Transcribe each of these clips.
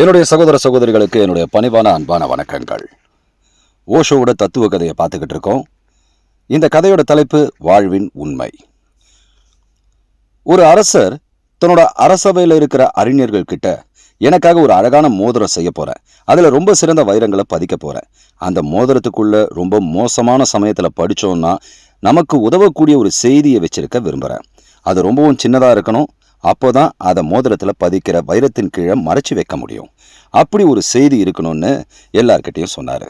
என்னுடைய சகோதர சகோதரிகளுக்கு என்னுடைய பணிவான அன்பான வணக்கங்கள். ஓஷோவோட தத்துவ கதையை பார்த்துக்கிட்டு இருக்கோம். இந்த கதையோட தலைப்பு வாழ்வின் உண்மை. ஒரு அரசர் தன்னோட அரசவையில் இருக்கிற அறிஞர்கள் கிட்ட எனக்காக ஒரு அழகான மோதிரம் செய்ய போறேன் அதில் ரொம்ப சிறந்த வைரங்களை பதிக்க போறேன் அந்த மோதிரத்துக்குள்ள ரொம்ப மோசமான சமயத்தில் படித்தோன்னா நமக்கு உதவக்கூடிய ஒரு செய்தியை வச்சிருக்க விரும்புகிறேன் அது ரொம்பவும் சின்னதாக இருக்கணும். அப்போதான் அதை மோதிரத்துல பதிக்கிற வைரத்தின் கீழே மறைச்சு வைக்க முடியும். அப்படி ஒரு செய்தி இருக்கணும்னு எல்லார்கிட்டையும் சொன்னாரு.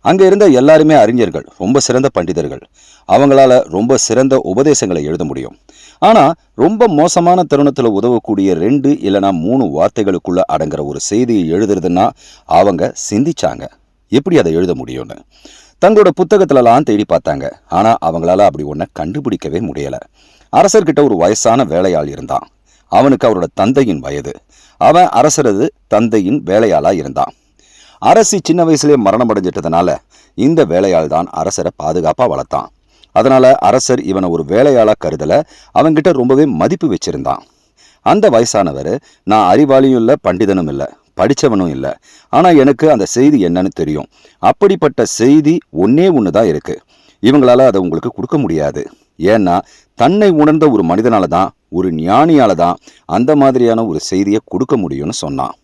அங்க இருந்த எல்லாருமே அறிஞர்கள் ரொம்ப சிறந்த பண்டிதர்கள். அவங்களால ரொம்ப சிறந்த உபதேசங்களை எழுத முடியும். ஆனா ரொம்ப மோசமான தருணத்துல உதவக்கூடிய ரெண்டு இல்லைனா மூணு வார்த்தைகளுக்குள்ள அடங்குற ஒரு செய்தியை எழுதுறதுன்னா அவங்க சிந்திச்சாங்க. எப்படி அதை எழுத முடியும்னு? தங்களோட புத்தகத்துலலாம் தேடி பார்த்தாங்க. ஆனா அவங்களால அப்படி ஒன்றை கண்டுபிடிக்கவே முடியல. அரசர்கிட்ட ஒரு வயசான வேலையாள் இருந்தான். அவனுக்கு அவரோட தந்தையின் வயது. அவன் அரசரது தந்தையின் வேலையாளா இருந்தான். அரசி சின்ன வயசுலேயே மரணம் அடைஞ்சிட்டதுனால இந்த வேலையாள் தான் அரசரை பாதுகாப்பாக வளர்த்தான். அதனால் அரசர் இவனை ஒரு வேலையாளாக கருதல அவன்கிட்ட ரொம்பவே மதிப்பு வச்சுருந்தான். அந்த வயசானவர் நான் அறிவாளியும் இல்லை பண்டிதனும் இல்லை படித்தவனும் இல்லை. ஆனால் எனக்கு அந்த செய்தி என்னன்னு தெரியும். அப்படிப்பட்ட செய்தி ஒன்னே ஒன்று தான் இருக்குது இவங்களால அதை உங்களுக்கு கொடுக்க முடியாது. ஏன்னா தன்னை உணர்ந்த ஒரு மனிதனால தான் ஒரு ஞானியால தான் அந்த மாதிரியான ஒரு செய்தியை கொடுக்க முடியும்னு சொன்னான்.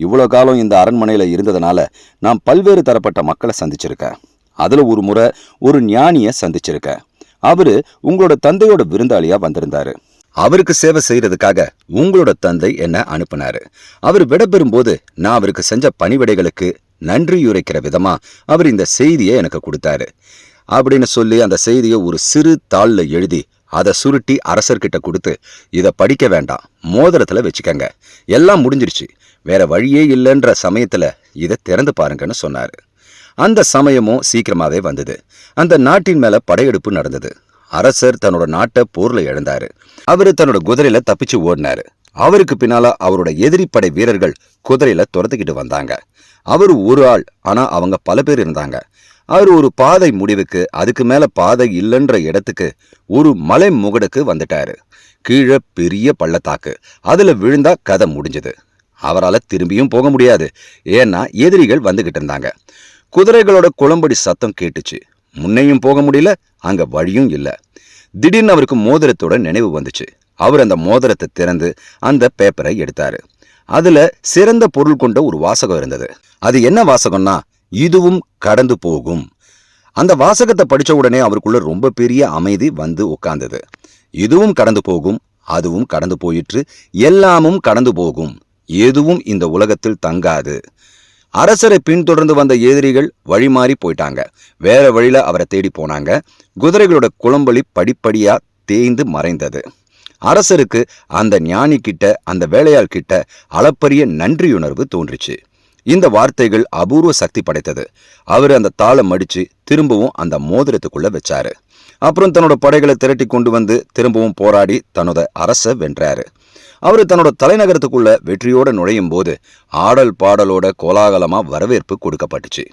இவ்வளோ காலம் இந்த அரண்மனையில் இருந்ததுனால நான் பல்வேறு தரப்பட்ட மக்களை சந்திச்சிருக்கேன். அதில் ஒரு முறை ஒரு ஞானியை சந்திச்சிருக்கேன். அவரு உங்களோட தந்தையோட விருந்தாளியா வந்திருந்தாரு. அவருக்கு சேவை செய்யறதுக்காக உங்களோட தந்தை என்ன அனுப்பினாரு. அவர் விடப்பெறும்போது நான் அவருக்கு செஞ்ச பணிவிடைகளுக்கு நன்றியுரைக்கிற விதமா அவர் இந்த செய்தியை எனக்கு கொடுத்தாரு. அப்படின்னு சொல்லி அந்த செய்தியை ஒரு சிறு தாளில் எழுதி அதை சுருட்டி அரசர்கிட்ட கொடுத்து இதை படிக்க வேண்டாம் மோதிரத்துல வச்சுக்கங்க. எல்லாம் முடிஞ்சிருச்சு. வேற வழியே இல்லைன்ற சமயத்துல இதை திறந்து பாருங்கன்னு சொன்னார். அந்த சமயமும் சீக்கிரமாவே வந்தது. அந்த நாட்டின் மேலே படையெடுப்பு நடந்தது. அரசர் தன்னோட நாட்டை போரில் இழந்தாரு. அவர் தன்னோட குதிரையில் தப்பிச்சு ஓடினாரு. அவருக்கு பின்னால அவரோட எதிரி படை வீரர்கள் குதிரையில துரத்துக்கிட்டு வந்தாங்க. அவர் ஒரு ஆள் ஆனா அவங்க பல பேர் இருந்தாங்க. அவர் ஒரு பாதை முடிவுக்கு அதுக்கு மேல பாதை இல்லைன்ற இடத்துக்கு ஒரு மலை முகடுக்கு வந்துட்டாரு. கீழே பெரிய பள்ளத்தாக்கு. அதுல விழுந்தா கதை முடிஞ்சது. அவரால் திரும்பியும் போக முடியாது. ஏன்னா எதிரிகள் வந்துகிட்டு இருந்தாங்க. குதிரைகளோட குளம்படி சத்தம் கேட்டுச்சு. முன்னையும் போக முடியல அங்க வழியும் இல்லை. திடீர்னு அவருக்கு மோதிரத்தோட நினைவு வந்துச்சு. அவர் அந்த மோதிரத்தை திறந்து அந்த பேப்பரை எடுத்தாரு. அதுல சிறந்த பொருள் கொண்ட ஒரு வாசகம் இருந்தது. அது என்ன வாசகம்னா இதுவும் கடந்து போகும். அந்த வாசகத்தை படிச்ச உடனே அவருக்குள்ள ரொம்ப பெரிய அமைதி வந்து உட்கார்ந்தது. இதுவும் கடந்து போகும் அதுவும் கடந்து போயிற்று எல்லாமும் கடந்து போகும். எதுவும் இந்த உலகத்தில் தங்காது. அரசரை பின்தொடர்ந்து வந்த எதிரிகள் வழிமாறி போயிட்டாங்க. வேற வழியில அவரை தேடி போனாங்க. குதிரைகளோட குளம்பலி படிப்படியா தேய்ந்து மறைந்தது. அரசருக்கு அந்த ஞானி கிட்ட அந்த வேலையாள் கிட்ட அளப்பரிய நன்றியுணர்வு தோன்றுச்சு. இந்த வார்த்தைகள் அபூர்வ சக்தி படைத்தது. அவர் அந்த தாளை மடிச்சு திரும்பவும் அந்த மோதிரத்துக்குள்ள வச்சாரு. அப்புறம் தன்னோட படைகளை திரட்டி கொண்டு வந்து திரும்பவும் போராடி தன்னோட அரச வென்றாரு. அவர் தன்னோட தலைநகரத்துக்குள்ள வெற்றியோட நுழையும் போது ஆடல் பாடலோட கோலாகலமா வரவேற்பு கொடுக்கப்பட்டுச்சு.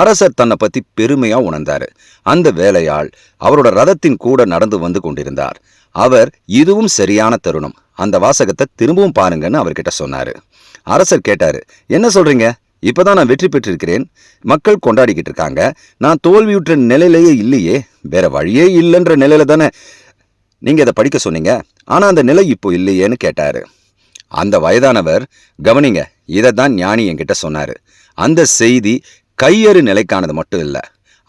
அரசர் தன்னை பத்தி பெருமையா உணர்ந்தாரு. அந்த வேலையாள் அவரோட ரதத்தின் கூட நடந்து வந்து கொண்டிருந்தார். அவர் இதுவும் சரியான தருணம். அந்த வாசகத்தை திரும்பவும் பாருங்கன்னு அவர்கிட்ட சொன்னாரு. அரசர் கேட்டாரு என்ன சொல்றீங்க? இப்பதான் நான் வெற்றி பெற்றிருக்கிறேன். மக்கள் கொண்டாடிக்கிட்டு இருக்காங்க. நான் தோல்வியுற்ற நிலையிலேயே இல்லையே. வேற வழியே இல்லைன்ற நிலையில தானே நீங்க இதை படிக்க சொன்னீங்க. ஆனா அந்த நிலை இப்போ இல்லையேன்னு கேட்டாரு. அந்த வயதானவர் கவனிங்க இதை தான் ஞானி என்கிட்ட சொன்னாரு. அந்த செய்தி கையறு நிலைக்கானது மட்டும் இல்ல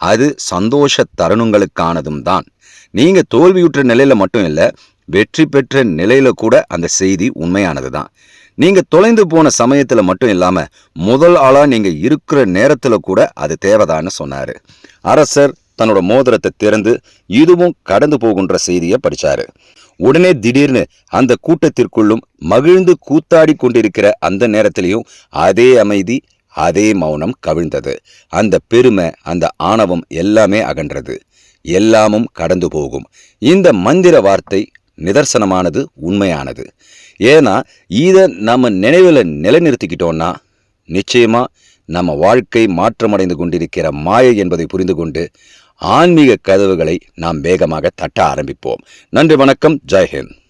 அது சந்தோஷ தருணங்களுக்கானதும் தான். நீங்க தோல்வியுற்ற நிலையில மட்டும் இல்லை வெற்றி பெற்ற நிலையில கூட அந்த செய்தி உண்மையானது தான். நீங்க தொலைந்து போன சமயத்துல மட்டும் இல்லாம முதல் ஆளாக நீங்க இருக்கிற நேரத்துல கூட அது தேவைதான்னு சொன்னாரு. அரசர் தன்னோட மோதிரத்தை திறந்து இதுவும் கடந்து போகின்ற செய்தியை படிச்சாரு. உடனே திடீர்னு அந்த கூட்டத்திற்குள்ளும் மகிழ்ந்து கூத்தாடி கொண்டிருக்கிற அந்த நேரத்திலையும் அதே அமைதி அதே மௌனம் கவிழ்ந்தது. அந்த பெருமை அந்த ஆணவம் எல்லாமே அகன்றது. எல்லாமும் கடந்து போகும். இந்த மந்திர வார்த்தை நிதர்சனமானது உண்மையானது. ஏன்னா இதை நம்ம நினைவில் நிலைநிறுத்திக்கிட்டோம்னா நிச்சயமா நம்ம வாழ்க்கை மாற்றமடைந்து கொண்டிருக்கிற மாயை என்பதை புரிந்து கொண்டு ஆன்மீக கதவுகளை நாம் வேகமாக தட்ட ஆரம்பிப்போம். நன்றி வணக்கம். ஜெய்ஹிந்த்